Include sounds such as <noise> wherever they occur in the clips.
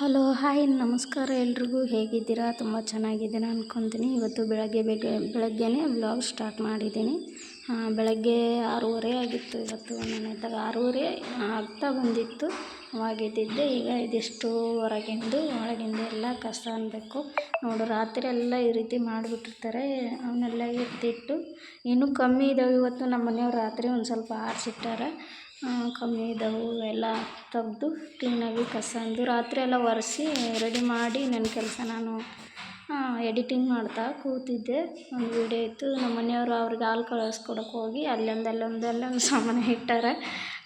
Hello, hi, ನಮಸ್ಕಾರ ಎಲ್ರಿಗೂ. ಹೇಗಿದ್ದೀರಾ? ತುಂಬ ಚೆನ್ನಾಗಿದ್ದೀನಿ ಅಂದ್ಕೊತೀನಿ ಇವತ್ತು ಬೆಳಗ್ಗೆ ಬೇಗ, ಬೆಳಗ್ಗೆನೇ ಬ್ಲಾಗ್ ಸ್ಟಾರ್ಟ್ ಮಾಡಿದ್ದೀನಿ. ಬೆಳಗ್ಗೆ ಆರೂವರೆ ಆಗಿತ್ತು ಇವತ್ತು. ಮನೆ ಎದ್ದಾಗ ಆರೂವರೆ ಆಗ್ತಾ ಬಂದಿತ್ತು. ಆಗಿದ್ದಿದ್ದೆ ಈಗ ಇದಿಷ್ಟು ಹೊರಗಿಂದು ಒಳಗಿಂದ ಎಲ್ಲ ಕಷ್ಟ ಅನ್ನಬೇಕು ನೋಡು, ರಾತ್ರಿ ಎಲ್ಲ ಈ ರೀತಿ ಮಾಡಿಬಿಟ್ಟಿರ್ತಾರೆ. ಅವನ್ನೆಲ್ಲ ಎತ್ತಿಟ್ಟು, ಇನ್ನೂ ಕಮ್ಮಿ ಇದ್ದಾವೆ ಇವತ್ತು ನಮ್ಮ ಮನೆಯವ್ರು ರಾತ್ರಿ ಒಂದು ಸ್ವಲ್ಪ ಆರಿಸಿಟ್ಟಾರೆ. ಕಮ್ಮಿ ಇದ್ದವು ಎಲ್ಲ ತೆಗ್ದು ಕ್ಲೀನಾಗಿ ಕಸ ಅಂದು ರಾತ್ರಿ ಎಲ್ಲ ಒರೆಸಿ ರೆಡಿ ಮಾಡಿ ನನ್ನ ಕೆಲಸ ನಾನು ಎಡಿಟಿಂಗ್ ಮಾಡ್ತಾ ಕೂತಿದ್ದೆ. ಒಂದು ವೀಡಿಯೋ ಇತ್ತು, ನಮ್ಮ ಮನೆಯವರು ಅವ್ರಿಗೆ ಹಾಲು ಕಳಿಸ್ಕೊಡಕ್ಕೆ ಹೋಗಿ ಅಲ್ಲೊಂದು ಅಲ್ಲೊಂದು ಅಲ್ಲೊಂದು ಸಾಮಾನು ಇಟ್ಟಾರೆ.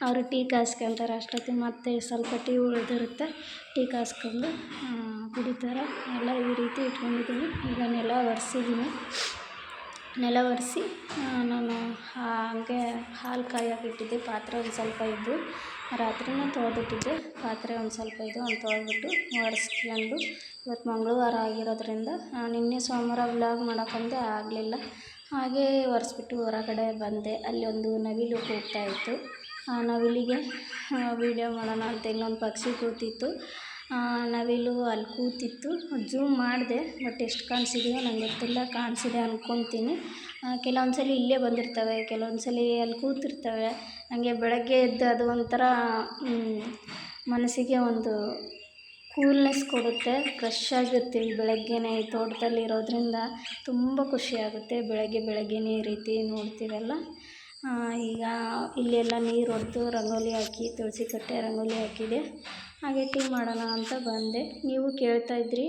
ಅವರು ಟೀ ಕಾಸ್ಕೊಂತಾರೆ ಅಷ್ಟೊತ್ತಿಗೆ ಮತ್ತೆ ಸ್ವಲ್ಪ ಟೀ ಉಳಿದಿರುತ್ತೆ, ಟೀ ಕಾಸ್ಕೊಂಡು ಕುಡಿತಾರೆ. ಎಲ್ಲ ಈ ರೀತಿ ಇಟ್ಕೊಂಡಿದ್ದೀನಿ. ಈಗ ನೆಲ ಒರೆಸಿದ್ದೀನಿ. ನೆಲ ಒರೆಸಿ ನಾನು ಹಾಗೆ ಹಾಲು ಕಾಯೋಕೆ ಇಟ್ಟಿದ್ದೆ ಪಾತ್ರೆ ಒಂದು ಸ್ವಲ್ಪ ಇದ್ದವು ರಾತ್ರಿಯೇ ತೊಳೆದಿಟ್ಟಿದ್ದೆ. ಪಾತ್ರೆ ಒಂದು ಸ್ವಲ್ಪ ಇದ್ದು ಒಂದು ತೊಳೆದ್ಬಿಟ್ಟು ಒರೆಸ್ಕೊಂಡು ಇವತ್ತು ಮಂಗಳವಾರ ಆಗಿರೋದ್ರಿಂದ ನಿನ್ನೆ ಸೋಮವಾರ ವ್ಲಾಗ್ ಮಾಡೋಕ್ಕಂದೆ ಆಗಲಿಲ್ಲ. ಹಾಗೇ ಒರೆಸ್ಬಿಟ್ಟು ಹೊರಗಡೆ ಬಂದೆ. ಅಲ್ಲಿ ಒಂದು ನವಿಲು ಕೂಗ್ತಾಯಿತ್ತು ಆ ನವಿಲಿಗೆ ವೀಡಿಯೋ ಮಾಡೋಣ ಅಂತ ಇನ್ನೊಂದು ಪಕ್ಷಿ ಕೂತಿತ್ತು. ನವಿಲು ಅಲ್ಲಿ ಕೂತಿತ್ತು. ಜೂಮ್ ಮಾಡಿದೆ ಬಟ್ ಎಷ್ಟು ಕಾಣಿಸಿದೆಯೋ ನಂಗೆ ಗೊತ್ತಿಲ್ಲ, ಕಾಣಿಸಿದೆ ಅಂದ್ಕೊತೀನಿ ಕೆಲವೊಂದು ಸಲ ಇಲ್ಲೇ ಬಂದಿರ್ತವೆ ಕೆಲವೊಂದು ಸಲ ಅಲ್ಲಿ ಕೂತಿರ್ತವೆ. ನನಗೆ ಬೆಳಗ್ಗೆ ಎದ್ದು ಅದು ಒಂಥರ ಮನಸ್ಸಿಗೆ ಒಂದು ಕೂಲ್ನೆಸ್ ಕೊಡುತ್ತೆ ಫ್ರೆಶ್ ಆಗಿರ್ತೀವಿ ಬೆಳಗ್ಗೆನೇ ಈ ತೋಟದಲ್ಲಿ ಇರೋದರಿಂದ. ತುಂಬ ಖುಷಿಯಾಗುತ್ತೆ ಬೆಳಗ್ಗೆ ಬೆಳಗ್ಗೆನೇ ಈ ರೀತಿ ನೋಡ್ತೀವಲ್ಲ. ಈಗ ಇಲ್ಲೆಲ್ಲ ನೀರು ಹೊಡೆದು ರಂಗೋಲಿ ಹಾಕಿ, ತುಳಸಿ ಕಟ್ಟೆ ರಂಗೋಲಿ ಹಾಕಿದೆ. ಹಾಗೆ ಟೀ ಮಾಡೋಣ ಅಂತ ಬಂದೆ. ನೀವು ಕೇಳ್ತಾ ಇದ್ರಿ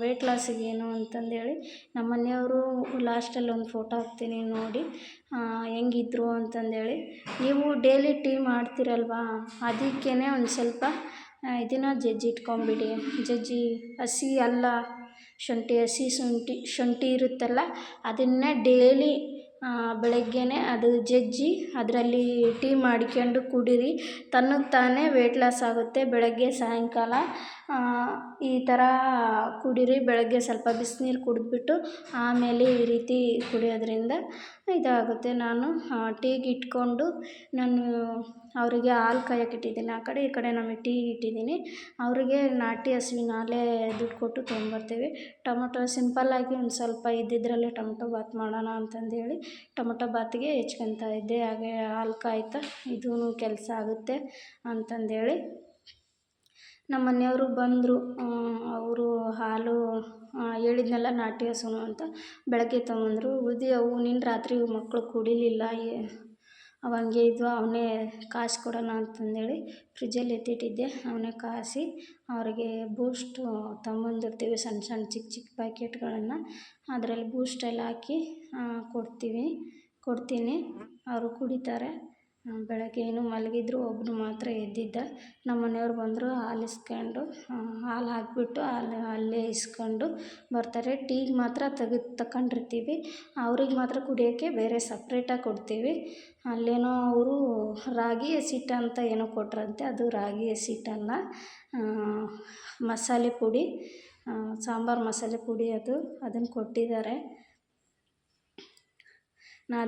ವೆಯ್ಟ್ ಲಾಸಿಗೆ ಏನು ಅಂತಂದೇಳಿ. ನಮ್ಮ ಮನೆಯವರು ಲಾಸ್ಟಲ್ಲಿ ಒಂದು ಫೋಟೋ ಹಾಕ್ತೀನಿ ನೋಡಿ ಹೆಂಗಿದ್ರು ಅಂತಂದೇಳಿ. ನೀವು ಡೇಲಿ ಟೀ ಮಾಡ್ತೀರಲ್ವಾ? ಅದಕ್ಕೇ ಒಂದು ಸ್ವಲ್ಪ ಇದನ್ನು ಜಜ್ಜಿ ಇಟ್ಕೊಂಬಿಡಿ ಜಜ್ಜಿ, ಹಸಿ ಅಲ್ಲ, ಶುಂಠಿ, ಹಸಿ ಶುಂಠಿ ಶುಂಠಿ ಇರುತ್ತಲ್ಲ, ಅದನ್ನೇ ಡೇಲಿ ಬೆಳಗ್ಗೆನೇ ಅದು ಜಜ್ಜಿ ಅದರಲ್ಲಿ ಟೀ ಮಾಡ್ಕೊಂಡು ಕುಡೀರಿ. ತನ್ನಗೆ ತಾನೇ ವೆಯ್ಟ್ ಲಾಸ್ ಆಗುತ್ತೆ. ಬೆಳಗ್ಗೆ ಸಾಯಂಕಾಲ ಈ ಥರ ಕುಡೀರಿ, ಬೆಳಗ್ಗೆ ಸ್ವಲ್ಪ ಬಿಸ್ನೀರು ಕುಡಿದ್ಬಿಟ್ಟು ಆಮೇಲೆ ಈ ರೀತಿ ಕುಡಿಯೋದ್ರಿಂದ ಇದಾಗುತ್ತೆ. ನಾನು ಟೀಗೆ ಇಟ್ಕೊಂಡು ನಾನು ಅವರಿಗೆ ಹಾಲು ಕಾಯಕ್ಕೆ ಇಟ್ಟಿದ್ದೀನಿ ಆ ಕಡೆ ಈ ಕಡೆ ನಮಗೆ ಟೀ ಇಟ್ಟಿದ್ದೀನಿ. ಅವರಿಗೆ ನಾಟಿ ಹಸುವಿನ ಹಾಲೇ ದುಡ್ಡು ಕೊಟ್ಟು ತೊಗೊಂಬರ್ತೀವಿ ಟೊಮೊಟೊ ಸಿಂಪಲ್ಲಾಗಿ ಒಂದು ಸ್ವಲ್ಪ ಇದ್ದಿದ್ದರಲ್ಲೇ ಟೊಮೊಟೊ ಬಾತ್ ಮಾಡೋಣ ಅಂತಂದೇಳಿ ಟೊಮೊಟೊ ಬಾತಿಗೆ ಹೆಚ್ಕೊತಾ ಇದ್ದೆ. ಹಾಗೆ ಹಾಲು ಕಾಯ್ತಾ ಇದೂ ಕೆಲಸ ಆಗುತ್ತೆ ಅಂತಂದೇಳಿ ನಮ್ಮ ಮನೆಯವರು ಬಂದರು ಅವರು ಹಾಲು ಹೇಳಿದ್ನಲ್ಲ ನಾಟಿ ಹಸುನು ಅಂತ. ಬೆಳಗ್ಗೆ ತಗೊಂಡ್ರು, ಉಳ್ದು, ಅವು ನಿನ್ನೆ ರಾತ್ರಿ ಮಕ್ಕಳು ಕುಡಿಲಿಲ್ಲ ಅವು ಹಂಗೆ ಇದ್ವು ಅವನ್ನೇ ಕಾಯ್ಸಿ ಕೊಡೋಣ ಅಂತಂದೇಳಿ ಫ್ರಿಜ್ಜಲ್ಲಿ ಎತ್ತಿಟ್ಟಿದ್ದೆ. ಅವನ್ನೇ ಕಾಸಿ ಅವ್ರಿಗೆ ಬೂಸ್ಟು ತಗೊಂಬಂದಿರ್ತೀವಿ ಸಣ್ಣ ಸಣ್ಣ ಚಿಕ್ಕ ಚಿಕ್ಕ ಪ್ಯಾಕೆಟ್ಗಳನ್ನು. ಅದರಲ್ಲಿ ಬೂಸ್ಟ್ ಎಲ್ಲ ಹಾಕಿ ಕೊಡ್ತೀವಿ, ಕೊಡ್ತೀನಿ. ಅವರು ಕುಡಿತಾರೆ. ಬೆಳಗ್ಗೆ ಏನು ಮಲಗಿದ್ರು ಒಬ್ಬನು ಮಾತ್ರ ಎದ್ದಿದ್ದ. ನಮ್ಮ ಮನೆಯವ್ರು ಬಂದರು ಹಾಲು ಇಸ್ಕೊಂಡು ಹಾಲು ಹಾಕಿಬಿಟ್ಟು ಹಾಲು ಅಲ್ಲೇ ಇಸ್ಕೊಂಡು ಬರ್ತಾರೆ. ಟೀಗೆ ಮಾತ್ರ ತೆಗೆದು ತಗೊಂಡಿರ್ತೀವಿ ಅವ್ರಿಗೆ ಮಾತ್ರ ಕುಡಿಯೋಕ್ಕೆ ಬೇರೆ ಸಪ್ರೇಟಾಗಿ ಕೊಡ್ತೀವಿ. ಅಲ್ಲೇನೋ ಅವರು ರಾಗಿ ಹಸಿಟ್ಟು ಅಂತ ಏನೋ ಕೊಟ್ರಂತೆ, ಅದು ರಾಗಿ ಹಸಿಟ್ಟಲ್ಲ ಮಸಾಲೆ ಪುಡಿ ಸಾಂಬಾರು ಮಸಾಲೆ ಪುಡಿ ಅದು, ಅದನ್ನು ಕೊಟ್ಟಿದ್ದಾರೆ. ನಾ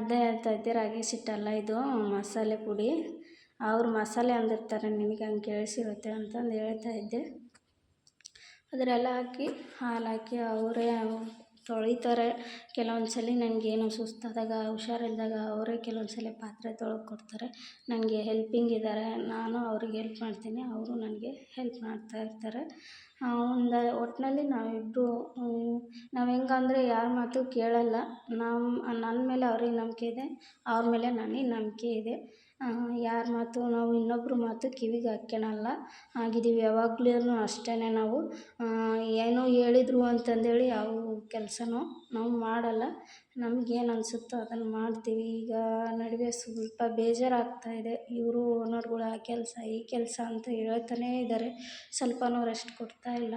ಇದ್ದೆ, ರಾಗಿ ಸಿಟ್ಟಲ್ಲ ಇದು ಮಸಾಲೆ ಪುಡಿ. ಅವ್ರು ಮಸಾಲೆ ಅಂದಿರ್ತಾರೆ ನಿಮಗೆ ಹಂಗೆ ಕೇಳಿಸಿರುತ್ತೆ ಅಂತಂದು ಹೇಳ್ತಾ ಇದ್ದೆ. ಅದರೆಲ್ಲ ಹಾಕಿ ಹಾಲು ಹಾಕಿ ಅವರೇ ತೊಳಿತಾರೆ. ಕೆಲವೊಂದು ಸಲ ನನಗೇನು ಸುಸ್ತಾದಾಗ, ಹುಷಾರಿಲ್ದಾಗ ಅವರೇ ಕೆಲವೊಂದು ಸಲ ಪಾತ್ರೆ ತೊಳ್ದು ಕೊಡ್ತಾರೆ. ನನಗೆ ಹೆಲ್ಪಿಂಗ್ ಇದ್ದಾರೆ ನಾನು ಅವ್ರಿಗೆ ಹೆಲ್ಪ್ ಮಾಡ್ತೀನಿ. ಅವರು ನನಗೆ ಹೆಲ್ಪ್ ಮಾಡ್ತಾ ಇರ್ತಾರೆ. ಒಂದು ಒಟ್ಟಿನಲ್ಲಿ ನಾವಿಬ್ಬರು ನಾವು ಹೆಂಗಂದ್ರೆ ಯಾರ ಮಾತು ಕೇಳಲ್ಲ. ನಮ್ಮ ನನ್ನ ಮೇಲೆ ಅವ್ರಿಗೆ ನಂಬಿಕೆ ಇದೆ. ಅವ್ರ ಮೇಲೆ ನನಗೆ ನಂಬಿಕೆ ಇದೆ. ಯಾರ ಮಾತು, ನಾವು ಇನ್ನೊಬ್ರ ಮಾತು ಕಿವಿಗೆ ಹಾಕ್ಕೊಳಲ್ಲ ಆಗಿದ್ದೀವಿ ಯಾವಾಗ್ಲೂ ಅಷ್ಟೇ ನಾವು. ಏನೋ ಹೇಳಿದ್ರು ಅಂತಂದೇಳಿ ಯಾವ ಕೆಲಸನೂ ನಾವು ಮಾಡಲ್ಲ. ನಮ್ಗೇನು ಅನಿಸುತ್ತೋ ಅದನ್ನು ಮಾಡ್ತೀವಿ. ಈಗ ನಡುವೆ ಸ್ವಲ್ಪ ಬೇಜಾರಾಗ್ತಾಯಿದೆ ಇವರು ಓನರ್ಗಳು ಆ ಕೆಲಸ, ಈ ಕೆಲಸ ಅಂತ ಹೇಳ್ತಾನೇ ಇದ್ದಾರೆ ಸ್ವಲ್ಪನೂ ರೆಸ್ಟ್ ಕೊಡ್ತಾ ಇಲ್ಲ.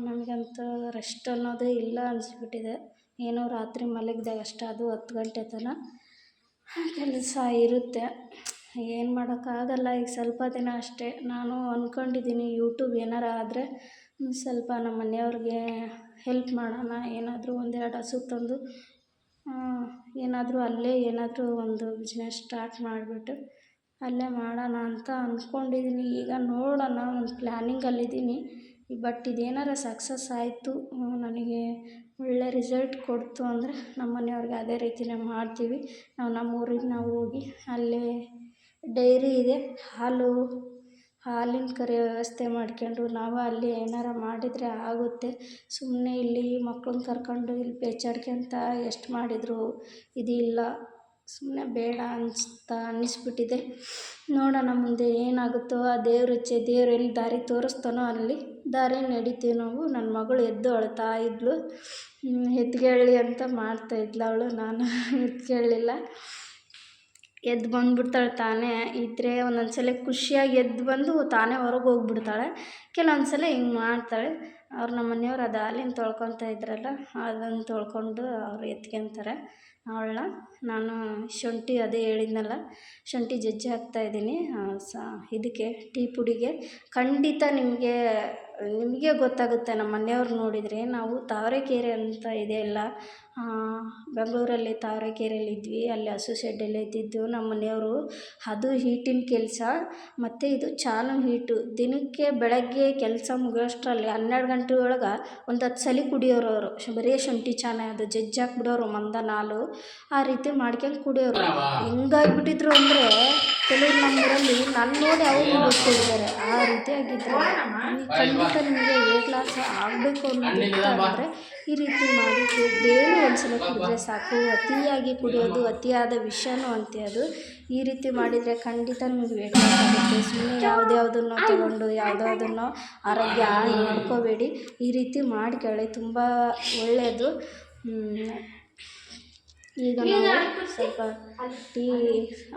ನನಗಂತೂ ರೆಸ್ಟ್ ಅನ್ನೋದೇ ಇಲ್ಲ ಅನಿಸ್ಬಿಟ್ಟಿದೆ. ಏನೋ ರಾತ್ರಿ ಮಲಗಿದಾಗ ಅಷ್ಟೇ, ಅದು ಹತ್ತು ಗಂಟೆ ತನಕ ಕೆಲಸ ಇರುತ್ತೆ. ಏನು ಮಾಡೋಕ್ಕಾಗಲ್ಲ. ಈಗ ಸ್ವಲ್ಪ ದಿನ ಅಷ್ಟೇ. ನಾನು ಅಂದ್ಕೊಂಡಿದ್ದೀನಿ ಯೂಟ್ಯೂಬ್ ಏನಾರ ಆದರೆ ಸ್ವಲ್ಪ ನಮ್ಮ ಮನೆಯವ್ರಿಗೆ ಹೆಲ್ಪ್ ಮಾಡೋಣ, ಏನಾದರೂ ಒಂದೆರಡು ಹಸು ತಂದು ಏನಾದರೂ ಅಲ್ಲೇ ಏನಾದರೂ ಒಂದು ಬಿಸ್ನೆಸ್ ಸ್ಟಾರ್ಟ್ ಮಾಡಿಬಿಟ್ಟು ಅಲ್ಲೇ ಮಾಡೋಣ ಅಂತ ಅಂದ್ಕೊಂಡಿದ್ದೀನಿ ಈಗ ನೋಡೋಣ, ಒಂದು ಪ್ಲ್ಯಾನಿಂಗಲ್ಲಿದ್ದೀನಿ ಬಟ್ ಇದೇನಾರ ಸಕ್ಸಸ್ ಆಯಿತು ನನಗೆ ಒಳ್ಳೆ ರಿಸಲ್ಟ್ ಕೊಡ್ತು ಅಂದರೆ ನಮ್ಮ ಮನೆಯವ್ರಿಗೆ ಅದೇ ರೀತಿನೇ ಮಾಡ್ತೀವಿ. ನಾವು ನಮ್ಮ ಊರಿಗೆ ನಾವು ಹೋಗಿ ಅಲ್ಲೇ ಡೈರಿ ಇದೆ, ಹಾಲು ಹಾಲಿನ ಕರೆಯೋ ವ್ಯವಸ್ಥೆ ಮಾಡ್ಕೊಂಡು ನಾವು ಅಲ್ಲಿ ಏನಾರ ಮಾಡಿದರೆ ಆಗುತ್ತೆ. ಸುಮ್ಮನೆ ಇಲ್ಲಿ ಮಕ್ಳನ್ನ ಕರ್ಕೊಂಡು ಇಲ್ಲಿ ಪೇಚಾಡ್ಕೊಂತ ಎಷ್ಟು ಮಾಡಿದರೂ ಇದಿಲ್ಲ. ಸುಮ್ಮನೆ ಬೇಡ ಅನಿಸ್ತಾ ಅನ್ನಿಸ್ಬಿಟ್ಟಿದೆ ನೋಡೋಣ ಮುಂದೆ ಏನಾಗುತ್ತೋ, ಆ ದೇವ್ರ ಇಚ್ಛೆ ದೇವ್ರು ಎಲ್ಲಿ ದಾರಿ ತೋರಿಸ್ತಾನೋ ಅಲ್ಲಿ ದಾರಿ ನಡಿತೀವಿ ನಾವು. ನನ್ನ ಮಗಳು ಎದ್ದು ಅಳ್ತಾ ಇದ್ಳು ಎತ್ಗೇಳಿ ಅಂತ ಮಾಡ್ತಾಯಿದ್ಲು ಅವಳು. ನಾನು <laughs> ಎತ್ಕೇಳಲಿಲ್ಲ ಎದ್ದು ಬಂದ್ಬಿಡ್ತಾಳೆ ತಾನೇ ಇದ್ದರೆ ಒಂದೊಂದು ಸಲ ಖುಷಿಯಾಗಿ ಎದ್ದು ಬಂದು ತಾನೇ ಹೊರಗೆ ಹೋಗ್ಬಿಡ್ತಾಳೆ. ಕೆಲವೊಂದು ಸಲ ಹಿಂಗೆ ಮಾಡ್ತಾಳೆ. ಅವ್ರು ನಮ್ಮ ಮನೆಯವ್ರು ಅದು ಹಾಲಿನ ತೊಳ್ಕೊತಾ ಇದ್ರಲ್ಲ, ಅದನ್ನು ತೊಳ್ಕೊಂಡು ಅವ್ರು ಎತ್ಕೊತಾರೆ. ಅವಳನ್ನ ನಾನು ಶುಂಠಿ ಅದೇ ಹೇಳಿದ್ನಲ್ಲ, ಶುಂಠಿ ಜಜ್ಜಿ ಹಾಕ್ತಾಯಿದ್ದೀನಿ ಸ, ಇದಕ್ಕೆ, ಟೀ ಪುಡಿಗೆ. ಖಂಡಿತ ನಿಮಗೆ ನಿಮಗೆ ಗೊತ್ತಾಗುತ್ತೆ, ನಮ್ಮ ಮನೆಯವ್ರು ನೋಡಿದರೆ. ನಾವು ತಾವರೆಕೆರೆ ಅಂತ ಇದೆ ಅಲ್ಲ ಬೆಂಗಳೂರಲ್ಲಿ ತಾವರೆಕೆರೆಯಲ್ಲಿ ಇದ್ವಿ, ಅಲ್ಲಿ ಹಸು ಶೆಡ್ಡಲ್ಲಿ ಇದ್ದಿದ್ದು ನಮ್ಮ ಮನೆಯವರು. ಅದು ಹೀಟಿನ ಕೆಲಸ, ಮತ್ತು ಇದು ಚಾನು ಹೀಟು. ದಿನಕ್ಕೆ ಬೆಳಗ್ಗೆ ಕೆಲಸ ಮುಗಿಯೋಷ್ಟರಲ್ಲಿ ಹನ್ನೆರಡು ಗಂಟೆ ಒಳಗೆ ಒಂದು ಹತ್ತು ಸಲ ಕುಡಿಯೋರು ಅವರು ಬರೀ ಶುಂಠಿ ಚಾನೆ ಅದು, ಜಜ್ಜಿ ಹಾಕ್ಬಿಡೋರು ಮಂದ ಹಾಲು ಆ ರೀತಿ ಮಾಡ್ಕೊಂಡು ಕುಡಿಯೋರು. ಹೆಂಗಾಗ್ಬಿಟ್ಟಿದ್ರು ಅಂದರೆ ಕೆಲವ್ರು ನಮ್ಮೂರಲ್ಲಿ ನನ್ನ ನೋಡಿ ಅವ್ರು ಗೊತ್ತಿದ್ದಾರೆ ಆ ರೀತಿ ಆಗಿದ್ರೆ ಖಂಡಿತ ನಿಮಗೆ ವೇಟ್ ಲಾಸ್ ಆಗಬೇಕು ಅನ್ನೋದು ಅಂದರೆ ಈ ರೀತಿ ಮಾಡಿ ಡೈಲಿ ಒಂದ್ಸಲ ಕುಡಿದ್ರೆ ಸಾಕು ಅತಿಯಾಗಿ ಕುಡಿಯೋದು ಅತಿಯಾದ ವಿಷಯನೂ ಅಂತೆ ಅದು. ಈ ರೀತಿ ಮಾಡಿದರೆ ಖಂಡಿತ ನಿಮಗೆ ವೇಟ್ ಲಾಸ್ ಆಗುತ್ತೆ. ಸುಮ್ಮನೆ ಯಾವುದ್ಯಾವುದನ್ನು ತೊಗೊಂಡು ಯಾವುದ್ಯಾವುದನ್ನು ಆರೋಗ್ಯ ಹಾಳು ಮಾಡ್ಕೋಬೇಡಿ. ಈ ರೀತಿ ಮಾಡ್ಕೊಳ್ಳಿ ತುಂಬ ಒಳ್ಳೆಯದು ಈಗ ನಾವು ಸ್ವಲ್ಪ ಟೀ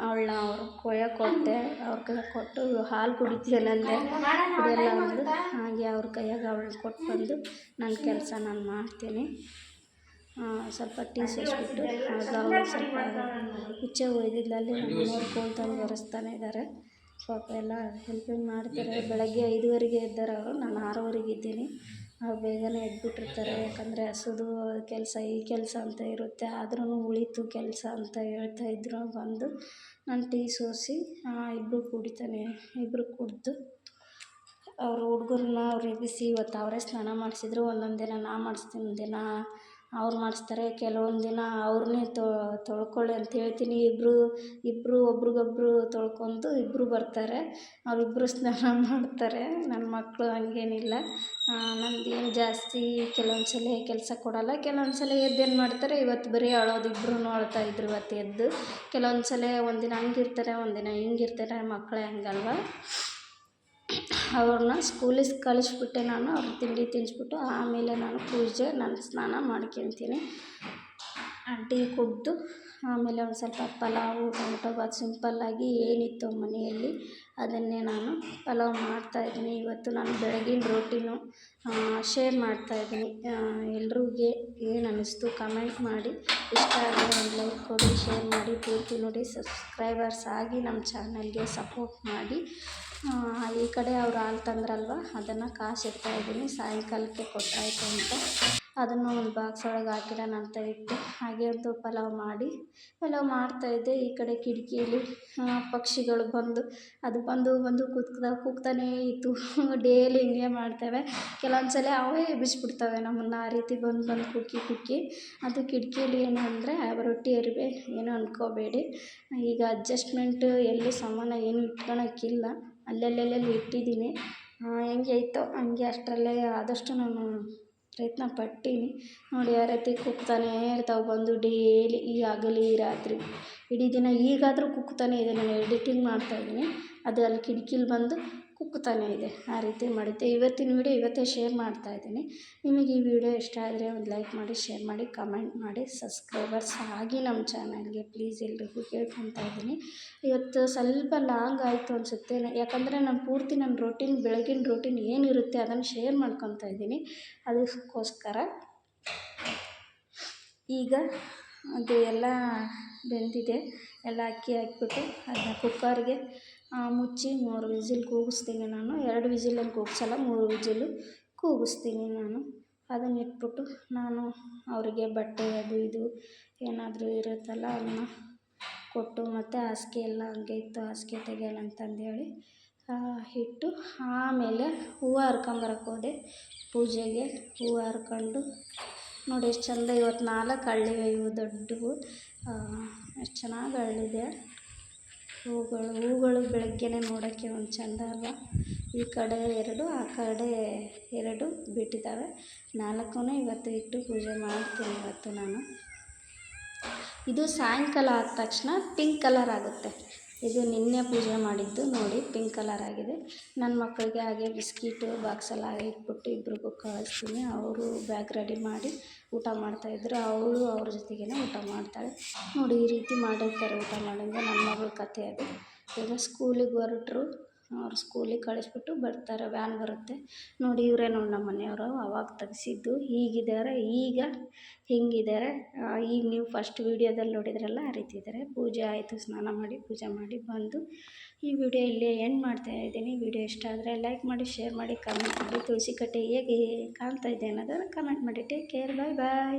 ಅವಳನ್ನ ಅವ್ರು ಕೊಯ್ಯಕ್ಕೆ ಕೊಟ್ಟೆ ಅವ್ರ ಕೈಯಾಗ ಕೊಟ್ಟು ಹಾಲು ಕುಡಿತೀನಂದೆ ಕುಡಿಯಲ್ಲ ಒಂದು ಹಾಗೆ ಅವ್ರ ಕೈಯಾಗ ಅವ್ಳನ್ನ ಕೊಟ್ಟು ಬಂದು ನನ್ನ ಕೆಲಸ ನಾನು ಮಾಡ್ತೀನಿ. ಸ್ವಲ್ಪ ಟೀ ಸೇರಿಸ್ಬಿಟ್ಟು ಆಗ ಅವಳು ಸ್ವಲ್ಪ ಈಚೆ ಒಯ್ದಿದ್ದಲ್ಲಿ ತಂದು ಒರೆಸ್ತಾನೆ ಇದ್ದಾರೆ. ಪಾಪ ಎಲ್ಲ ಹೆಲ್ಪಿಂಗ್ ಮಾಡ್ತಾರೆ? ಬೆಳಗ್ಗೆ ಐದುವರೆಗೆ ಎದ್ದಾರೆ ಅವರು, ನಾನು ಆರುವರೆಗೆ ಇದ್ದೀನಿ. ಅವ್ರು ಬೇಗನೆ ಎದ್ಬಿಟ್ಟಿರ್ತಾರೆ. ಯಾಕಂದರೆ ಹಸುದು ಕೆಲಸ, ಈ ಕೆಲಸ ಅಂತ ಇರುತ್ತೆ. ಆದ್ರೂ ಉಳೀತು ಕೆಲಸ ಅಂತ ಹೇಳ್ತಾ ಇದ್ರು ಬಂದು. ನಾನು ಟೀ ಸೋಸಿ ಇಬ್ಬರು ಕುಡಿತಾನೆ ಇಬ್ಬರು ಕುಡಿದು ಅವ್ರ ಹುಡ್ಗರನ್ನ ಅವ್ರು ಎಬ್ಬಿಸಿ ಇವತ್ತು ಅವರೇ ಸ್ನಾನ ಮಾಡಿಸಿದ್ರು. ಒಂದೊಂದು ದಿನ ನಾ ಮಾಡಿಸ್ತೀನಿ ದಿನ ಅವ್ರು ಮಾಡಿಸ್ತಾರೆ. ಕೆಲವೊಂದು ದಿನ ಅವ್ರನ್ನೇ ತೊಳ್ಕೊಳ್ಳಿ ಅಂತ ಹೇಳ್ತೀನಿ. ಇಬ್ಬರು ಇಬ್ಬರು ಒಬ್ರಿಗೊಬ್ರು ತೊಳ್ಕೊಂಡು ಇಬ್ಬರು ಬರ್ತಾರೆ. ಅವರಿಬ್ರು ಸ್ನಾನ <laughs> ಮಾಡ್ತಾರೆ. ನನ್ನ ಮಕ್ಕಳು ಹಂಗೇನಿಲ್ಲ. ನಂದು ಏನು ಜಾಸ್ತಿ ಕೆಲವೊಂದು ಸಲ ಕೆಲಸ ಕೊಡಲ್ಲ. ಕೆಲವೊಂದು ಸಲ ಎದ್ದು ಏನು ಮಾಡ್ತಾರೆ ಇವತ್ತು ಬರೀ ಅಳೋದು ಇಬ್ರೂ ಅಳ್ತಾ ಇದ್ರು ಇವತ್ತು ಎದ್ದು. ಕೆಲವೊಂದು ಸಲ ಒಂದಿನ ಹಂಗಿರ್ತಾರೆ, ಒಂದಿನ ಹಿಂಗಿರ್ತಾರೆ. ಮಕ್ಕಳೇ ಹಂಗಲ್ವ? ಅವ್ರನ್ನ ಸ್ಕೂಲಿಗೆ ಕಳಿಸ್ಬಿಟ್ಟೆ ನಾನು, ಅವ್ರ ತಿಂಡಿ ತಿನ್ನಿಸ್ಬಿಟ್ಟು ಆಮೇಲೆ ನಾನು ಪೂಜೆ, ನಾನು ಸ್ನಾನ ಮಾಡ್ಕೊತೀನಿ. ಟೀ ಕುಡಿದು ಆಮೇಲೆ ಒಂದು ಸ್ವಲ್ಪ ಪಲಾವು ಟೊಮೊಟೊ ಬಾತ್ ಸಿಂಪಲ್ಲಾಗಿ ಏನಿತ್ತು ಮನೆಯಲ್ಲಿ, ಅದನ್ನೇ ನಾನು ಪಲಾವ್ ಮಾಡ್ತಾಯಿದ್ದೀನಿ ಇವತ್ತು ನಾನು ಬೆಳಗಿನ ರೋಟಿನೂ ಶೇರ್ ಮಾಡ್ತಾಯಿದ್ದೀನಿ ಎಲ್ರಿಗೆ ಏನು ಅನ್ನಿಸ್ತು ಕಮೆಂಟ್ ಮಾಡಿ. ಇಷ್ಟ ಆದರೆ ಒಂದು ಲೈಕ್ ಕೊಡಿ ಶೇರ್ ಮಾಡಿ. ಪೂರ್ತಿ ನೋಡಿ ಸಬ್ಸ್ಕ್ರೈಬರ್ಸ್ ಆಗಿ ನಮ್ಮ ಚಾನಲ್ಗೆ ಸಪೋರ್ಟ್ ಮಾಡಿ. ಈ ಕಡೆ ಅವ್ರು ಹಾಲು ತಂದ್ರಲ್ವ? ಅದನ್ನು ಕಾಸು ಇದ್ದೀನಿ. ಸಾಯಂಕಾಲಕ್ಕೆ ಕೊಟ್ಟಾಯಿತು ಅಂತ. ಅದನ್ನು ಒಂದು ಬಾಕ್ಸ್ ಒಳಗೆ ಹಾಕಿಡೋಣ ಅಂತ ಇಟ್ಟು, ಹಾಗೆ ಒಂದು ಪಲಾವ್ ಮಾಡಿ, ಪಲಾವ್ ಮಾಡ್ತಾಯಿದ್ದೆ ಈ ಕಡೆ ಕಿಟಕಿಯಲ್ಲಿ ಪಕ್ಷಿಗಳು ಬಂದು, ಅದು ಬಂದು ಬಂದು ಕೂತ್ಕದ, ಕೂಗ್ತಾನೇ ಇತ್ತು. ಡೇಲಿ ಹಿಂಗೆ ಮಾಡ್ತೇವೆ. ಕೆಲವೊಂದು ಸಲ ಅವೇ ಎಬ್ಬಿಸ್ಬಿಡ್ತವೆ ನಮ್ಮನ್ನು. ಆ ರೀತಿ ಬಂದು ಬಂದು ಕುಕ್ಕಿ ಕುಕ್ಕಿ. ಅದು ಕಿಟಕಿಯಲ್ಲಿ ಏನು ಅಂದರೆ, ರೊಟ್ಟಿ, ಅರಿವೆ. ಏನೂ ಅಂದ್ಕೋಬೇಡಿ ಈಗ ಅಡ್ಜಸ್ಟ್ಮೆಂಟ್ ಎಲ್ಲಿ ಸಾಮಾನು ಏನು ಇಟ್ಕೊಳಕ್ಕಿಲ್ಲ. ಅಲ್ಲಲ್ಲಲ್ಲಿ ಇಟ್ಟಿದ್ದೀನಿ. ಹೆಂಗೆ ಐತೋ ಹಂಗೆ ಅಷ್ಟರಲ್ಲೇ ಆದಷ್ಟು ನಾನು ಪ್ರಯತ್ನ ಪಟ್ಟೀನಿ. ನೋಡಿ ಯಾವ ರೀತಿ ಕುಕ್ತಾನೇ ಇರ್ತಾವೆ ಬಂದು ಡೇಲಿ ಈ ಹಗಲು ಈ ರಾತ್ರಿ. ಇಡೀ ದಿನ ಈಗಾದರೂ ಕುಕ್ತಾನೇ ಇದೆ, ನಾನು ಎಡಿಟಿಂಗ್ ಮಾಡ್ತಾಯಿದ್ದೀನಿ ಅದು ಅಲ್ಲಿ ಕಿಟಕಿಲಿ ಬಂದು ಕುಗ್ತಾನೇ ಇದೆ ಆ ರೀತಿ ಮಾಡಿದ್ದೆ ಇವತ್ತಿನ ವೀಡಿಯೋ ಇವತ್ತೇ ಶೇರ್ ಮಾಡ್ತಾ ಇದ್ದೀನಿ. ನಿಮಗೆ ಈ ವಿಡಿಯೋ ಇಷ್ಟ ಆದರೆ ಒಂದು ಲೈಕ್ ಮಾಡಿ, ಶೇರ್ ಮಾಡಿ, ಕಮೆಂಟ್ ಮಾಡಿ. ಸಬ್ಸ್ಕ್ರೈಬರ್ಸ್ ಆಗಿ ನಮ್ಮ ಚಾನಲ್ಗೆ ಪ್ಲೀಸ್ ಎಲ್ರಿಗೂ ಕೇಳ್ಕೊತಾ ಇದ್ದೀನಿ. ಇವತ್ತು ಸ್ವಲ್ಪ ಲಾಂಗ್ ಆಯಿತು ಅನಿಸುತ್ತೆ. ಯಾಕಂದರೆ ನಾನು ಪೂರ್ತಿ ನನ್ನ ರೊಟೀನ್ ಬೆಳಗಿನ ರೊಟೀನ್ ಏನಿರುತ್ತೆ ಅದನ್ನು ಶೇರ್ ಮಾಡ್ಕೊತಾ ಇದ್ದೀನಿ. ಅದಕ್ಕೋಸ್ಕರ ಈಗ ಅದು ಎಲ್ಲ ಬೆಂದಿದೆ. ಎಲ್ಲ ಅಕ್ಕಿ ಹಾಕ್ಬಿಟ್ಟು ಅದನ್ನ ಕುಕ್ಕರ್ಗೆ ಮುಚ್ಚಿ ಮೂರು ವಿಸಿಲ್ ಕೂಗಿಸ್ತೀನಿ ನಾನು. ಎರಡು ವಿಸಿಲಲ್ಲಿ ಕೂಗಿಸಲ್ಲ, ಮೂರು ವಿಸಿಲು ಕೂಗಿಸ್ತೀನಿ ನಾನು. ಅದನ್ನ ಇಟ್ಬಿಟ್ಟು ನಾನು ಅವರಿಗೆ ಬಟ್ಟೆ ಅದು ಇದು ಏನಾದರೂ ಇರುತ್ತಲ್ಲ ಅದನ್ನ ಕೊಟ್ಟು ಮತ್ತು ಹಾಸಿಗೆ ಎಲ್ಲ ಹಂಗೆ ಇತ್ತು, ಹಾಸಿಗೆ ತೆಗೆಯೋಣ ಅಂತಂದೇಳಿ ಇಟ್ಟು ಆಮೇಲೆ ಹೂವು ಹರ್ಕೊಂಬರಕ್ಕೆ ಹೋದೆ. ಪೂಜೆಗೆ ಹೂವು ಹರ್ಕೊಂಡು ನೋಡಿ, ಎಷ್ಟು ಚಂದ ಇವತ್ತು ನಾಲ್ಕು ಅರಳಿವೆ ಇವು ದೊಡ್ಡವು. ಎಷ್ಟು ಚೆನ್ನಾಗಿ ಅರಳಿದೆ ಹೂಗಳು ಹೂಗಳು ಬೆಳಗ್ಗೆನೆ ನೋಡೋಕ್ಕೆ ಒಂದು ಚಂದ ಅಲ್ವಾ? ಈ ಕಡೆ ಎರಡು, ಆ ಕಡೆ ಎರಡು ಬಿಟ್ಟಿದ್ದಾವೆ. ನಾಲ್ಕೂ ಇವತ್ತು ಇಟ್ಟು ಪೂಜೆ ಮಾಡ್ತೀನಿ ಇವತ್ತು ನಾನು. ಇದು ಸಾಯಂಕಾಲ ಆದ ತಕ್ಷಣ ಪಿಂಕ್ ಕಲರ್ ಆಗುತ್ತೆ. ಇದು ನಿನ್ನೆ ಪೂಜೆ ಮಾಡಿದ್ದು, ನೋಡಿ ಪಿಂಕ್ ಕಲರ್ ಆಗಿದೆ. ನನ್ನ ಮಕ್ಕಳಿಗೆ ಹಾಗೆ ಬಿಸ್ಕಿಟು, ಬಾಕ್ಸಲ್ಲಿ ಹಾಗೆ ಇಟ್ಬಿಟ್ಟು ಇಬ್ರಿಗೂ ಕಳಿಸ್ತೀನಿ. ಅವರು ಬ್ಯಾಗ್ ರೆಡಿ ಮಾಡಿ ಊಟ ಮಾಡ್ತಾಯಿದ್ರು ಅವಳು ಅವ್ರ ಜೊತೆಗೇ ಊಟ ಮಾಡ್ತಾಳೆ. ನೋಡಿ ಈ ರೀತಿ ಮಾಡಿರ್ತಾರೆ ಊಟ ಮಾಡಿದ್ರೆ ನನ್ನ ಮಗಳ ಕಥೆ ಅದು. ಈಗ ಸ್ಕೂಲಿಗೆ ಹೊರಟ್ರು. ಅವ್ರು ಸ್ಕೂಲಿಗೆ ಕಳಿಸ್ಬಿಟ್ಟು ಬರ್ತಾರೆ ವ್ಯಾನ್ ಬರುತ್ತೆ. ನೋಡಿ ಇವರೇ ನೋಡಿ ನಮ್ಮ ಮನೆಯವರು, ಅವಾಗ ತೆಗ್ಸಿದ್ದು ಈಗಿದ್ದಾರೆ ಈಗ ಹಿಂಗಿದ್ದಾರೆ ಈಗ ನೀವು ಫಸ್ಟ್ ವೀಡಿಯೋದಲ್ಲಿ ನೋಡಿದ್ರಲ್ಲ, ಆ ರೀತಿ ಇದ್ದಾರೆ ಪೂಜೆ ಆಯಿತು, ಸ್ನಾನ ಮಾಡಿ, ಪೂಜೆ ಮಾಡಿ ಬಂದು ಈ ವಿಡಿಯೋ ಇಲ್ಲೇ ಎಂಡ್ ಮಾಡ್ತಾ ಇದ್ದೀನಿ. ವಿಡಿಯೋ ಇಷ್ಟ ಆದರೆ ಲೈಕ್ ಮಾಡಿ ಶೇರ್ ಮಾಡಿ ಕಮೆಂಟ್ ಮಾಡಿ. ತುಳಸಿ ಕಟ್ಟೆ ಹೇಗೆ ಕಾಣ್ತಾ ಇದೆ ಅನ್ನೋದನ್ನು ಕಮೆಂಟ್ ಮಾಡಿ. ಟೇಕ್ ಕೇರ್ ಬಾಯ್ ಬಾಯ್